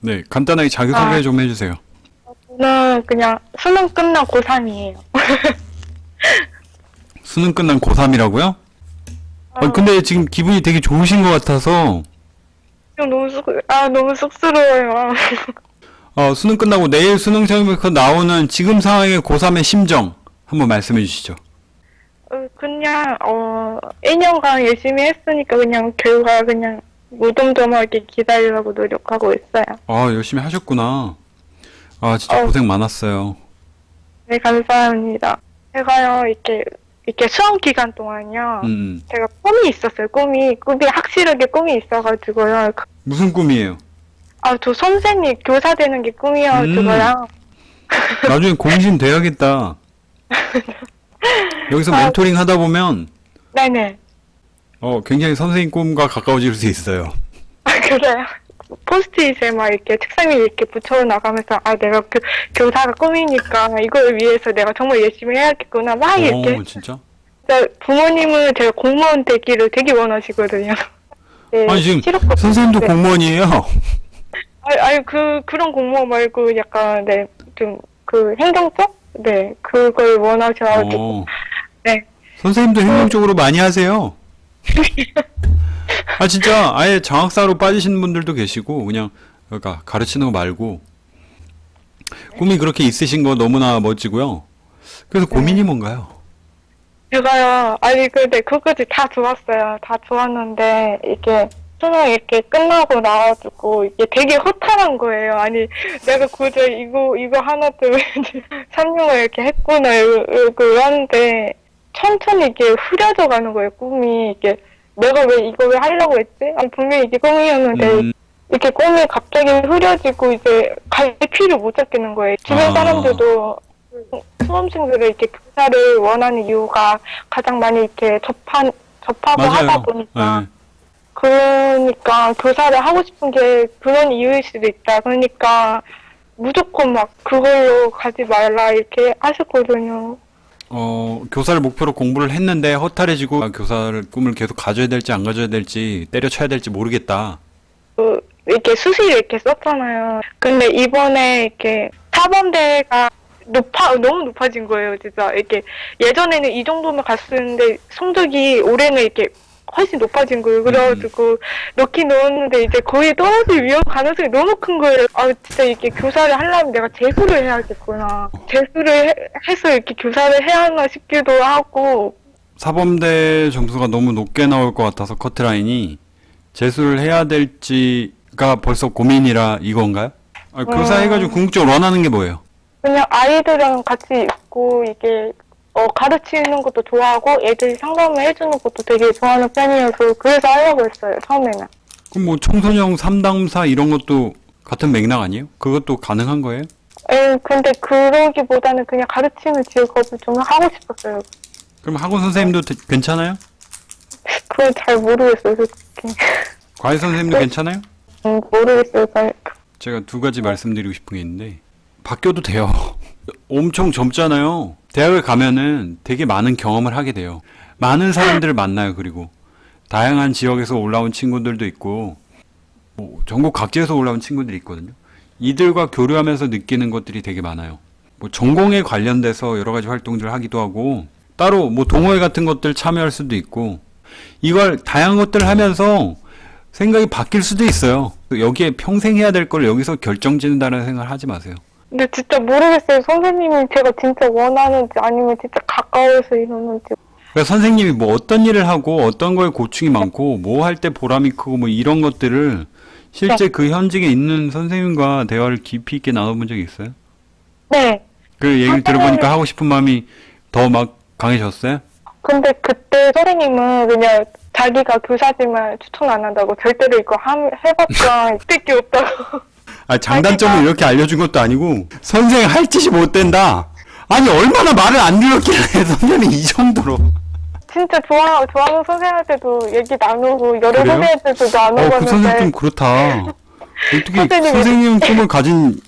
네, 간단하게 자기 소개 아. 좀 해주세요. 저는 그냥 수능 끝난 고3이에요. 수능 끝난 고3이라고요? 아, 근데 지금 기분이 되게 좋으신 것 같아서 지금 너무 쑥, 아, 너무 쑥스러워요. 어, 수능 끝나고 내일 수능 시험에서 나오는 지금 상황의 고3의 심정 한번 말씀해 주시죠. 어, 그냥, 어, 1년간 열심히 했으니까 그냥 결과 그냥 무덤덤하게 기다리려고 노력하고 있어요. 아, 열심히 하셨구나. 아, 진짜 어. 고생 많았어요. 네, 감사합니다. 제가요, 이렇게, 이렇게 수험 기간 동안요, 음, 제가 꿈이 있었어요. 꿈이, 꿈이 확실하게 꿈이 있어가지고요. 그- 무슨 꿈이에요? 아, 저 선생님, 교사 되는 게 꿈이어가지고요. 나중에 공신 돼야겠다. 여기서 아. 멘토링 하다 보면 네네. 어, 굉장히 선생님 꿈과 가까워질 수 있어요. 아, 그래요? 포스트잇에 막 이렇게 책상 위에 이렇게 붙여 나가면서 아 내가 교, 교사가 꿈이니까 이걸 위해서 내가 정말 열심히 해야겠구나 막 이렇게 오, 진짜? 진짜 부모님은 제가 공무원 되기를 되게 원하시거든요. 네, 아니, 지금 선생님도 네. 공무원이에요. 아니, 아니 그 그런 공무원 말고 약간 네좀 그 행정 쪽? 네 그걸 원하셔가지고 어. 네 선생님도 행정적으로 많이 하세요. 아 진짜 아예 장학사로 빠지시는 분들도 계시고 그냥 그러니까 가르치는 거 말고 꿈이 그렇게 있으신 거 너무나 멋지고요. 그래서 고민이 뭔가요? 제가요, 아니, 근데 그거지 다 좋았어요. 다 좋았는데, 이게, 수능 이렇게 끝나고 나와가지고, 이게 되게 허탈한 거예요. 아니, 내가 그저 이거, 이거 하나 때문에 3년을 이렇게 했구나, 이거, 이거 하는데, 천천히 이게 흐려져 가는 거예요, 꿈이. 이게, 내가 왜 이거 왜 하려고 했지? 아, 분명히 이게 꿈이었는데, 음, 이렇게 꿈이 갑자기 흐려지고 이제 갈피를 못 잡겠는 거예요. 주변 아. 사람들도 수험생들을 이렇게 교사를 원하는 이유가 가장 많이 이렇게 접한 접하고 하다 맞아요. 보니까 네. 그러니까 교사를 하고 싶은 게 그런 이유일 수도 있다. 그러니까 무조건 막 그걸로 가지 말라 이렇게 하셨거든요. 어 교사를 목표로 공부를 했는데 허탈해지고 아, 교사를 꿈을 계속 가져야 될지 안 가져야 될지 때려쳐야 될지 모르겠다. 그 이렇게 수시를 이렇게 썼잖아요. 근데 이번에 이렇게 사범대가 높아 너무 높아진 거예요, 진짜. 이렇게 예전에는 이 정도면 갔었는데 성적이 올해는 이렇게 훨씬 높아진 거예요. 그래가지고 넣긴 넣었는데 이제 거의 떨어질 위험 가능성이 너무 큰 거예요. 아 진짜 이렇게 교사를 하려면 내가 재수를 해야겠구나. 재수를 해, 해서 이렇게 교사를 해야 하나 싶기도 하고 사범대 점수가 너무 높게 나올 것 같아서 커트라인이 재수를 해야 될지가 벌써 고민이라 이건가요? 아, 교사 음. 해가지고 궁극적으로 원하는 게 뭐예요? 그냥 아이들이랑 같이 있고 이게 어, 가르치는 것도 좋아하고 애들이 상담을 해주는 것도 되게 좋아하는 편이어서 그래서 하려고 했어요 처음에는 그럼 뭐 청소년 상담사 이런 것도 같은 맥락 아니에요? 그것도 가능한 거예요? 에 근데 그러기보다는 그냥 가르치는 직업을 좀 하고 싶었어요 그럼 학원 선생님도 되- 괜찮아요? 그건 잘 모르겠어요 솔직히 과외 선생님도 괜찮아요? 음, 모르겠어요 잘 제가 두 가지 말씀드리고 싶은 게 있는데 바뀌어도 돼요. 엄청 젊잖아요. 대학을 가면은 되게 많은 경험을 하게 돼요. 많은 사람들을 만나요. 그리고 다양한 지역에서 올라온 친구들도 있고 뭐 전국 각지에서 올라온 친구들이 있거든요. 이들과 교류하면서 느끼는 것들이 되게 많아요. 뭐 전공에 관련돼서 여러 가지 활동들을 하기도 하고 따로 뭐 동호회 같은 것들 참여할 수도 있고 이걸 다양한 것들을 하면서 생각이 바뀔 수도 있어요. 여기에 평생 해야 될 걸 여기서 결정 짓는다는 생각을 하지 마세요. 근데 진짜 모르겠어요. 선생님이 제가 진짜 원하는지 아니면 진짜 가까워서 이러는지. 그러니까 선생님이 뭐 어떤 일을 하고 어떤 거에 고충이 많고 뭐 할 때 보람이 크고 뭐 이런 것들을 실제 그 현직에 있는 선생님과 대화를 깊이 있게 나눠본 적이 있어요? 네. 그 얘기를 들어보니까 하고 싶은 마음이 더 막 강해졌어요? 근데 그때 선생님은 그냥 자기가 교사지만 추천 안 한다고 절대로 이거 함, 해봤자 게 없다고 아 장단점을 이렇게 알려준 것도 아니고 선생 할 짓이 못 된다. 아니 얼마나 말을 안 들었길래 선생님이 이 정도로. 진짜 좋아, 좋아하는 선생님한테도 얘기 나누고 여러 그래요? 선생님한테도 어, 그 선생님 좀 그렇다. 어떻게 선생님이- 선생님 꿈을 가진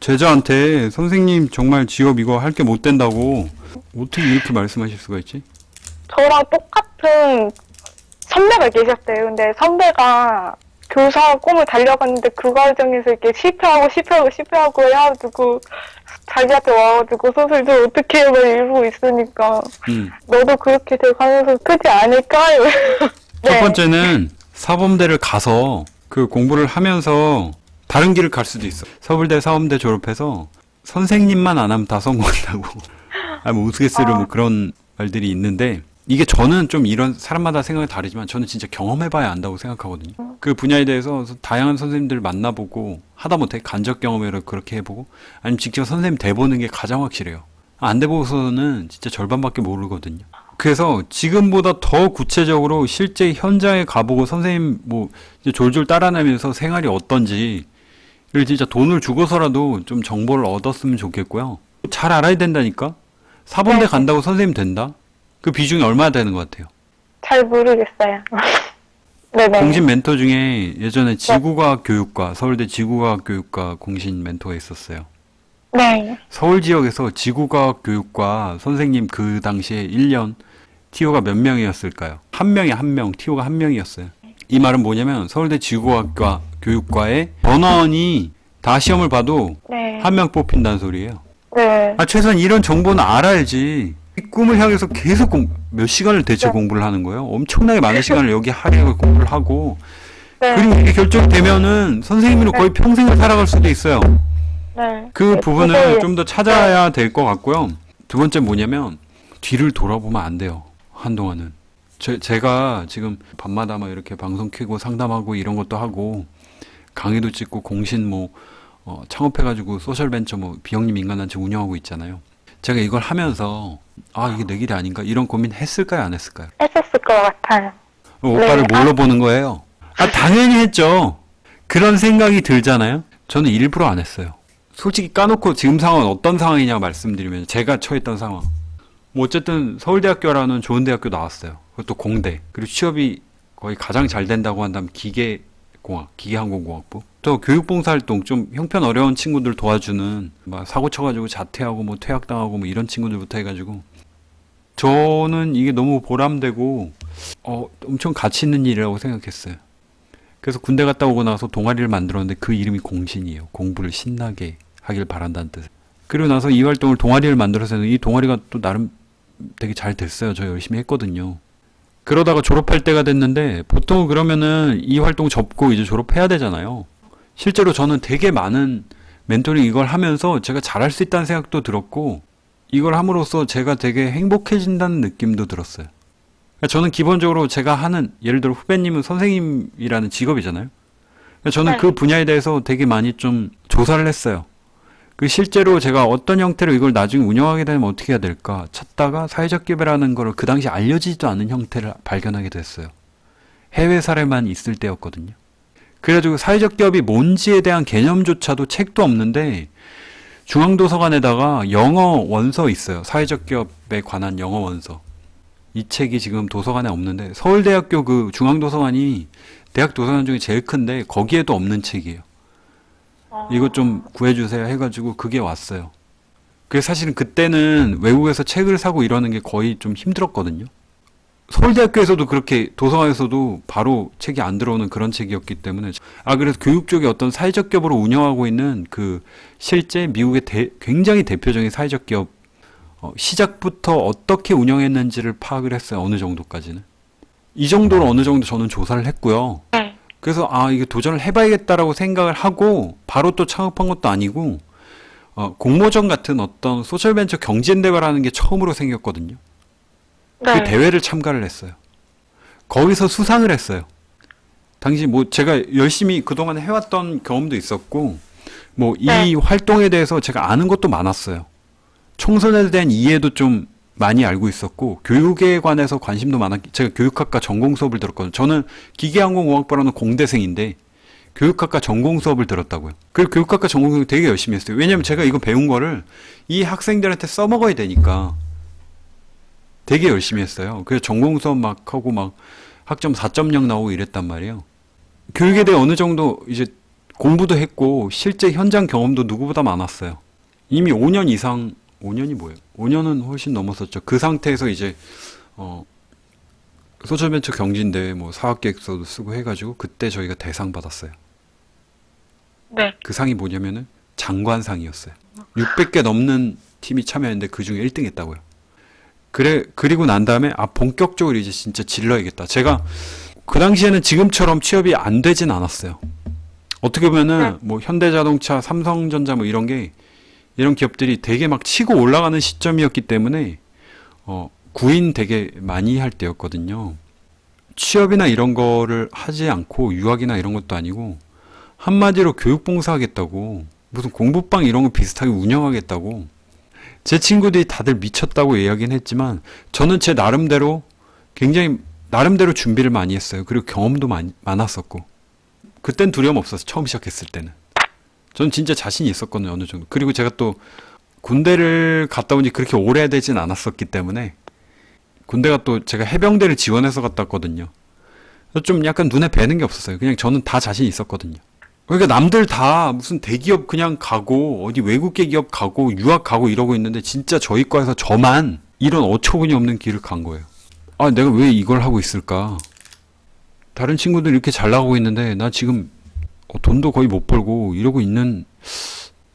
제자한테 선생님 정말 직업 이거 할 게 못 된다고 어떻게 이렇게 말씀하실 수가 있지? 저랑 똑같은 선배가 계셨대요. 근데 선배가 교사 꿈을 달려갔는데 그 과정에서 이렇게 실패하고 실패하고 실패하고 해가지고 자기한테 와가지고 소설도 어떻게 막 이러고 있으니까 음. 너도 그렇게 돼가면서 크지 않을까요? 네. 첫 번째는 사범대를 가서 그 공부를 하면서 다른 길을 갈 수도 있어. 서울대 사범대 졸업해서 선생님만 안 하면 다 성공한다고. 아, 뭐 우스갯소리로 뭐 그런 말들이 있는데 이게 저는 좀 이런 사람마다 생각이 다르지만 저는 진짜 경험해봐야 안다고 생각하거든요. 그 분야에 대해서 다양한 선생님들을 만나보고 하다못해 간접 경험으로 그렇게 해보고 아니면 직접 선생님 대보는 게 가장 확실해요. 안 돼보고서는 진짜 절반밖에 모르거든요. 그래서 지금보다 더 구체적으로 실제 현장에 가보고 선생님 뭐 졸졸 따라다니면서 생활이 어떤지를 진짜 돈을 주고서라도 좀 정보를 얻었으면 좋겠고요. 잘 알아야 된다니까? 사범대 네. 간다고 선생님 된다? 그 비중이 얼마나 되는 것 같아요? 잘 모르겠어요. 네네. 공신 멘토 중에 예전에 지구과학 교육과 서울대 지구과학 교육과 공신 멘토가 있었어요. 네. 서울 지역에서 지구과학 교육과 선생님 그 당시에 1년 TO가 몇 명이었을까요? 한 명에 한 명, TO가 한 명이었어요. 이 말은 뭐냐면 서울대 지구과학과 교육과의 전원이 다 시험을 봐도 네. 한 명 뽑힌다는 소리예요. 네. 아, 최소한 이런 정보는 알아야지. 이 꿈을 향해서 계속 공- 몇 시간을 대체 네. 공부를 하는 거예요. 엄청나게 많은 시간을 여기 하려고 공부를 하고 네. 그리고 이게 결정되면은 선생님으로 거의 평생을 살아갈 수도 있어요. 네. 그 네, 부분을. 좀 더 찾아야 될 것 같고요. 두 번째 뭐냐면 뒤를 돌아보면 안 돼요. 한동안은. 제, 제가 지금 밤마다 막 이렇게 방송 켜고 상담하고 이런 것도 하고 강의도 찍고 공신 뭐 어, 창업해가지고 소셜벤처 뭐 비영리 인간단체 운영하고 있잖아요. 제가 이걸 하면서 아 이게 내 길이 아닌가 이런 고민 했을까요 안 했을까요? 했었을 것 같아요. 어, 오빠를 네. 뭘로 보는 거예요? 아, 당연히 했죠. 그런 생각이 들잖아요. 저는 일부러 안 했어요. 솔직히 까놓고 지금 상황은 어떤 상황이냐 말씀드리면 제가 처했던 상황. 뭐 어쨌든 서울대학교라는 좋은 대학교 나왔어요. 그것도 공대. 그리고 취업이 거의 가장 잘 된다고 한다면 기계 공학, 기계항공공학부. 또 교육봉사활동 좀 형편 어려운 친구들 도와주는 막 사고 쳐가지고 자퇴하고 뭐 퇴학당하고 뭐 이런 친구들부터 해가지고 저는 이게 너무 보람되고 어, 엄청 가치 있는 일이라고 생각했어요. 그래서 군대 갔다 오고 나서 동아리를 만들었는데 그 이름이 공신이에요. 공부를 신나게 하길 바란다는 뜻. 그리고 나서 이 활동을 동아리를 만들어서 이 동아리가 또 나름 되게 잘 됐어요. 저 열심히 했거든요. 그러다가 졸업할 때가 됐는데 보통 그러면은 이 활동 접고 이제 졸업해야 되잖아요. 실제로 저는 되게 많은 멘토링 이걸 하면서 제가 잘할 수 있다는 생각도 들었고 이걸 함으로써 제가 되게 행복해진다는 느낌도 들었어요. 그러니까 저는 기본적으로 제가 하는 예를 들어 후배님은 선생님이라는 직업이잖아요. 그러니까 저는 네. 그 분야에 대해서 되게 많이 좀 조사를 했어요. 그 실제로 제가 어떤 형태로 이걸 나중에 운영하게 되면 어떻게 해야 될까 찾다가 사회적 기업이라는 거를 그 당시 알려지지도 않은 형태를 발견하게 됐어요. 해외 사례만 있을 때였거든요. 그래가지고 사회적 기업이 뭔지에 대한 개념조차도 책도 없는데 중앙도서관에다가 영어 원서 있어요. 사회적 기업에 관한 영어 원서. 이 책이 지금 도서관에 없는데 서울대학교 그 중앙도서관이 대학 도서관 중에 제일 큰데 거기에도 없는 책이에요. 이거 좀 구해주세요 해가지고 그게 왔어요. 그래서 사실은 그때는 외국에서 책을 사고 이러는 게 거의 좀 힘들었거든요. 서울대학교에서도 그렇게 도서관에서도 바로 책이 안 들어오는 그런 책이었기 때문에 아 그래서 교육 쪽에 어떤 사회적 기업으로 운영하고 있는 그 실제 미국의 대- 굉장히 대표적인 사회적 기업 어, 시작부터 어떻게 운영했는지를 파악을 했어요 어느 정도까지는 이 정도로 어느 정도 저는 조사를 했고요 네. 그래서 아 이게 도전을 해봐야겠다라고 생각을 하고 바로 또 창업한 것도 아니고 어, 공모전 같은 어떤 소셜벤처 경진대회라는 게 처음으로 생겼거든요 그 네. 대회를 참가를 했어요. 거기서 수상을 했어요. 당시 뭐 제가 열심히 그동안 해왔던 경험도 있었고, 뭐이 네. 활동에 대해서 제가 아는 것도 많았어요. 총선에 대한 이해도 좀 많이 알고 있었고, 교육에 관해서 관심도 많았기, 제가 교육학과 전공 수업을 들었거든요. 저는 기계항공공학과라는 공대생인데, 교육학과 전공 수업을 들었다고요. 그 교육학과 전공 수업 되게 열심히 했어요. 왜냐면 제가 이거 배운 거를 이 학생들한테 써먹어야 되니까. 되게 열심히 했어요. 그래서 전공 수업 막 하고 막 학점 4.0 나오고 이랬단 말이에요. 교육에 대해 어느 정도 이제 공부도 했고 실제 현장 경험도 누구보다 많았어요. 이미 5년 이상 5년이 뭐예요? 5년은 훨씬 넘었었죠. 그 상태에서 이제 어 소셜벤처 경진대회 뭐 사업계획서도 쓰고 해가지고 그때 저희가 대상 받았어요. 네. 그 상이 뭐냐면은 장관상이었어요. 600개 넘는 팀이 참여했는데 그 중에 1등 했다고요. 그래, 그리고 난 다음에, 아, 본격적으로 이제 진짜 질러야겠다. 제가 그 당시에는 지금처럼 취업이 안 되진 않았어요. 어떻게 보면은 뭐 현대자동차, 삼성전자 뭐 이런 게 이런 기업들이 되게 막 치고 올라가는 시점이었기 때문에 어, 구인 되게 많이 할 때였거든요. 취업이나 이런 거를 하지 않고 유학이나 이런 것도 아니고 한마디로 교육봉사 하겠다고 무슨 공부방 이런 거 비슷하게 운영하겠다고 제 친구들이 다들 미쳤다고 이야기는 했지만 저는 제 나름대로 굉장히 나름대로 준비를 많이 했어요. 그리고 경험도 많이, 많았었고 그땐 두려움 없었어 처음 시작했을 때는 저는 진짜 자신이 있었거든요 어느 정도. 그리고 제가 또 군대를 갔다 온 지 그렇게 오래되진 않았었기 때문에 군대가 또 제가 해병대를 지원해서 갔다 왔거든요. 좀 약간 눈에 뵈는 게 없었어요. 그냥 저는 다 자신 있었거든요. 그러니까 남들 다 무슨 대기업 그냥 가고 어디 외국계 기업 가고 유학 가고 이러고 있는데 진짜 저희 과에서 저만 이런 어처구니 없는 길을 간 거예요. 아 내가 왜 이걸 하고 있을까? 다른 친구들 이렇게 잘 나가고 있는데 나 지금 어, 돈도 거의 못 벌고 이러고 있는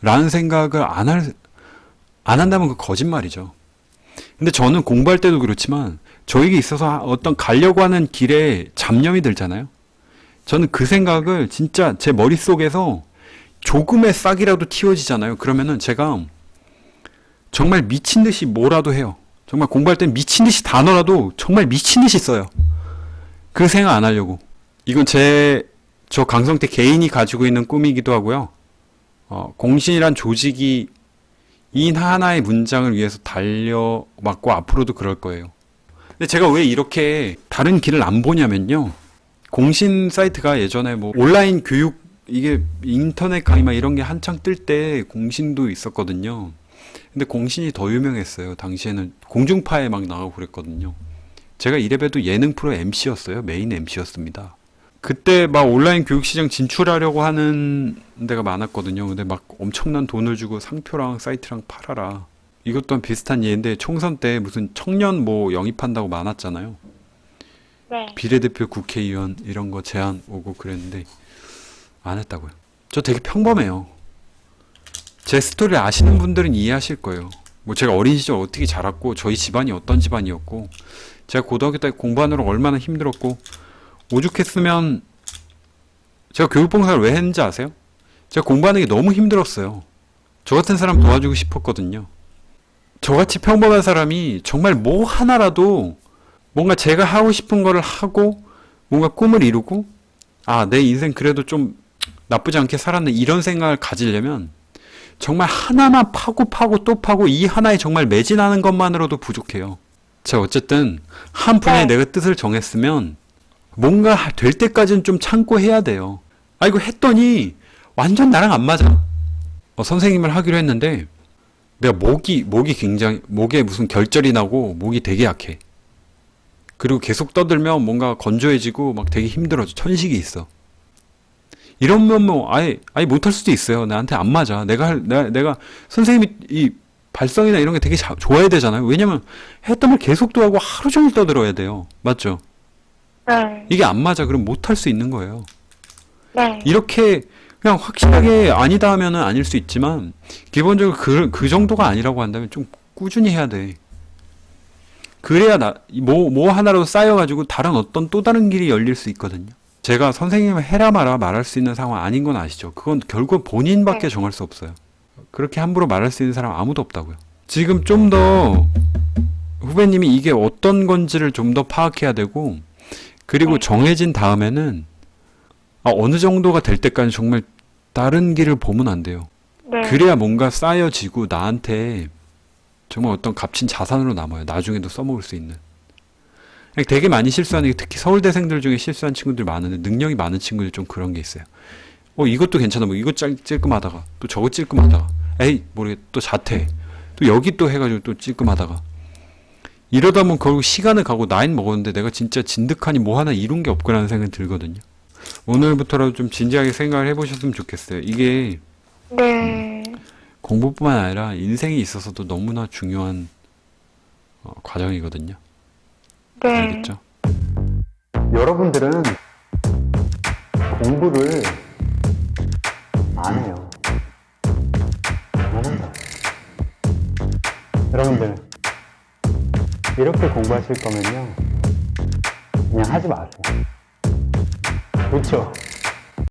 라는 생각을 안 할, 안 한다면 그 거짓말이죠. 근데 저는 공부할 때도 그렇지만 저에게 있어서 어떤 가려고 하는 길에 잡념이 들잖아요. 저는 그 생각을 진짜 제 머릿속에서 조금의 싹이라도 틔워지잖아요. 그러면은 제가 정말 미친 듯이 뭐라도 해요. 정말 공부할 땐 미친 듯이 단어라도 정말 미친 듯이 써요. 그 생각 안 하려고. 이건 제, 저 강성태 개인이 가지고 있는 꿈이기도 하고요. 어, 공신이란 조직이 인 하나의 문장을 위해서 달려왔고 앞으로도 그럴 거예요. 근데 제가 왜 이렇게 다른 길을 안 보냐면요. 공신 사이트가 예전에 뭐 온라인 교육 이게 인터넷 강의 막 이런 게 한창 뜰 때 공신도 있었거든요. 근데 공신이 더 유명했어요. 당시에는 공중파에 막 나가고 그랬거든요. 제가 이래봬도 예능 프로 MC였어요. 메인 MC였습니다. 그때 막 온라인 교육 시장 진출하려고 하는 데가 많았거든요. 근데 막 엄청난 돈을 주고 상표랑 사이트랑 팔아라. 이것 또한 비슷한 예인데 총선 때 무슨 청년 뭐 영입한다고 많았잖아요. 네. 비례대표 국회의원 이런 거 제안 오고 그랬는데 안 했다고요. 저 되게 평범해요. 제 스토리를 아시는 분들은 이해하실 거예요. 뭐 제가 어린 시절 어떻게 자랐고 저희 집안이 어떤 집안이었고 제가 고등학교 때 공부하느라 얼마나 힘들었고 오죽했으면 제가 교육봉사를 왜 했는지 아세요? 제가 공부하는 게 너무 힘들었어요. 저 같은 사람 도와주고 싶었거든요. 저같이 평범한 사람이 정말 뭐 하나라도 뭔가 제가 하고 싶은 거를 하고 뭔가 꿈을 이루고 아, 내 인생 그래도 좀 나쁘지 않게 살았네 이런 생각을 가지려면 정말 하나만 파고 파고 또 파고 이 하나에 정말 매진하는 것만으로도 부족해요. 자, 어쨌든 한 분야에 네. 내가 뜻을 정했으면 뭔가 하- 될 때까지는 좀 참고 해야 돼요. 아, 이거 했더니 완전 나랑 안 맞아. 어, 선생님을 하기로 했는데 내가 목이 목이 굉장히 목에 무슨 결절이 나고 목이 되게 약해. 그리고 계속 떠들면 뭔가 건조해지고 막 되게 힘들어져. 천식이 있어. 이러면 뭐 아예 아예 못할 수도 있어요. 나한테 안 맞아. 내가 할 내가, 내가 선생님이 이 발성이나 이런 게 되게 자- 좋아야 되잖아요. 왜냐면 했던 말 계속 또 하고 하루 종일 떠들어야 돼요. 맞죠? 네. 이게 안 맞아. 그럼 못 할 수 있는 거예요. 네. 이렇게 그냥 확실하게 아니다 하면은 아닐 수 있지만 기본적으로 그, 그 정도가 아니라고 한다면 좀 꾸준히 해야 돼. 그래야 나, 뭐, 뭐 하나라도 쌓여가지고 다른 어떤 또 다른 길이 열릴 수 있거든요. 제가 선생님을 해라 마라 말할 수 있는 상황 아닌 건 아시죠? 그건 결국 본인밖에 네. 정할 수 없어요. 그렇게 함부로 말할 수 있는 사람 아무도 없다고요. 지금 좀 더 후배님이 이게 어떤 건지를 좀 더 파악해야 되고 그리고 네. 정해진 다음에는 아, 어느 정도가 될 때까지 정말 다른 길을 보면 안 돼요. 네. 그래야 뭔가 쌓여지고 나한테 정말 어떤 값진 자산으로 남아요. 나중에도 써먹을 수 있는. 되게 많이 실수하는 게 특히 서울대생들 중에 실수한 친구들 많은데 능력이 많은 친구들 좀 그런 게 있어요. 어 이것도 괜찮아. 뭐 이거 짤, 찔끔하다가 또 저거 찔끔하다가 에이 모르겠 또 자퇴 또 여기 또 해가지고 또 찔끔하다가 이러다 보면 결국 시간을 가고 나이는 먹었는데 내가 진짜 진득하니 뭐 하나 이룬 게 없구나라는 생각이 들거든요. 오늘부터라도 좀 진지하게 생각을 해보셨으면 좋겠어요. 이게 네. 공부뿐만 아니라 인생에 있어서도 너무나 중요한 어, 과정이거든요. 네. 알겠죠? 여러분들은 공부를 안 해요. 안 한다. 여러분들, 이렇게 공부하실 거면요. 그냥 하지 마세요. 그렇죠?